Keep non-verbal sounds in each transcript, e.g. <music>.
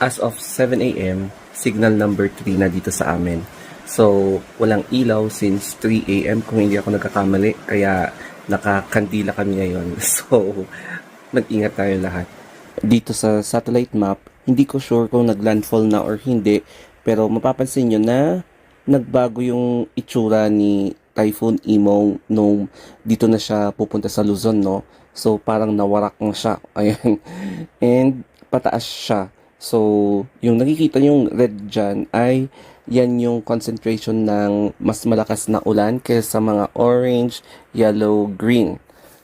as of 7 a.m., signal number 3 na dito sa amin. So, walang ilaw since 3 a.m. kung hindi ako nagkakamali. Kaya nakakandila kami ngayon. <laughs> So, mag-ingat tayo lahat. Dito sa satellite map, hindi ko sure kung naglandfall na or hindi. Pero mapapansin nyo na nagbago yung itsura ni Typhoon Imong nung dito na siya pupunta sa Luzon, no? So, parang nawarak na siya. <laughs> Ayan. And pataas siya. So, yung nakikita yung red dyan ay yan yung concentration ng mas malakas na ulan kaysa sa mga orange, yellow, green.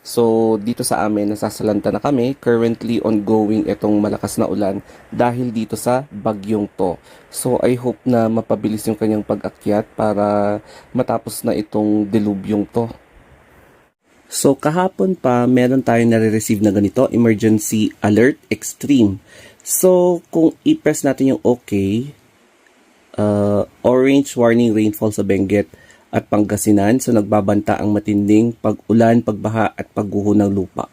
So, dito sa amin, nasasalanta na kami. Currently ongoing itong malakas na ulan dahil dito sa bagyong to. So, I hope na mapabilis yung kanyang pag-akyat para matapos na itong delubyong to. So, kahapon pa, meron tayong nare-receive na ganito, Emergency Alert Extreme. So, kung i-press natin yung OK, uh, orange warning rainfall sa Benguet at Pangasinan. So, nagbabanta ang matinding pag-ulan, pagbaha at pagguho ng lupa.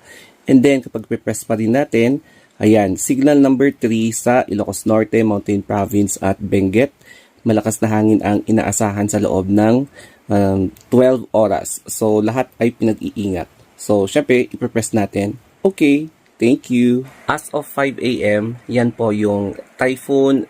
And then, kapag press pa rin natin, ayan, signal number 3 sa Ilocos Norte, Mountain Province at Benguet. Malakas na hangin ang inaasahan sa loob ng um, 12 oras. So, lahat ay pinag-iingat. So, syempre, ipipress natin. Okay, thank you. As of 5 a.m., yan po yung typhoon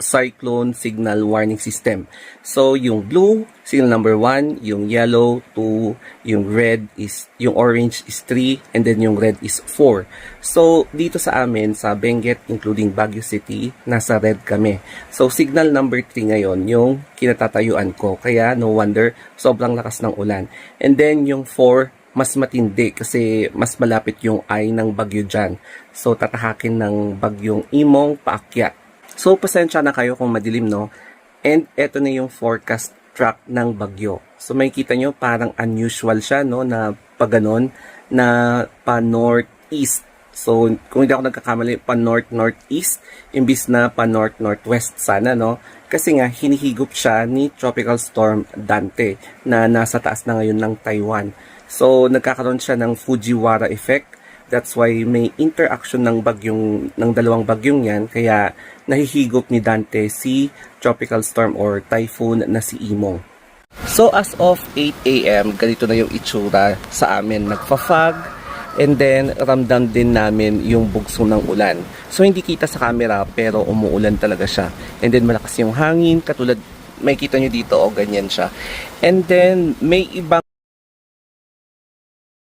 cyclone signal warning system. So, yung blue, signal number 1, yung yellow, 2, yung red is, yung orange is 3, and then yung red is 4. So, dito sa amin, sa Benguet, including Baguio City, nasa red kami. So, signal number 3 ngayon, yung kinatatayuan ko. Kaya, no wonder, sobrang lakas ng ulan. And then, yung 4, mas matindi kasi mas malapit yung eye ng bagyo dyan. So, tatahakin ng bagyong imong paakyat. So, pasensya na kayo kung madilim, no? And eto na yung forecast track ng bagyo. So, makikita nyo parang unusual siya, no? Na paganon na pa northeast. So, kung hindi ako nagkakamali, pa north-northeast, imbis na pa north-northwest sana, no? Kasi nga, hinihigop siya ni Tropical Storm Dante na nasa taas na ngayon ng Taiwan. So, nagkakaroon siya ng Fujiwara effect. That's why may interaction ng bagyong ng dalawang bagyong 'yan kaya nahihigop ni Dante si tropical storm or typhoon na si Imong. So as of 8 AM, ganito na yung itsura sa amin. Nagfa-fog and then ramdam din namin yung bugso ng ulan. So hindi kita sa camera pero umuulan talaga siya. And then malakas yung hangin katulad may kita nyo dito o ganyan siya. And then may ibang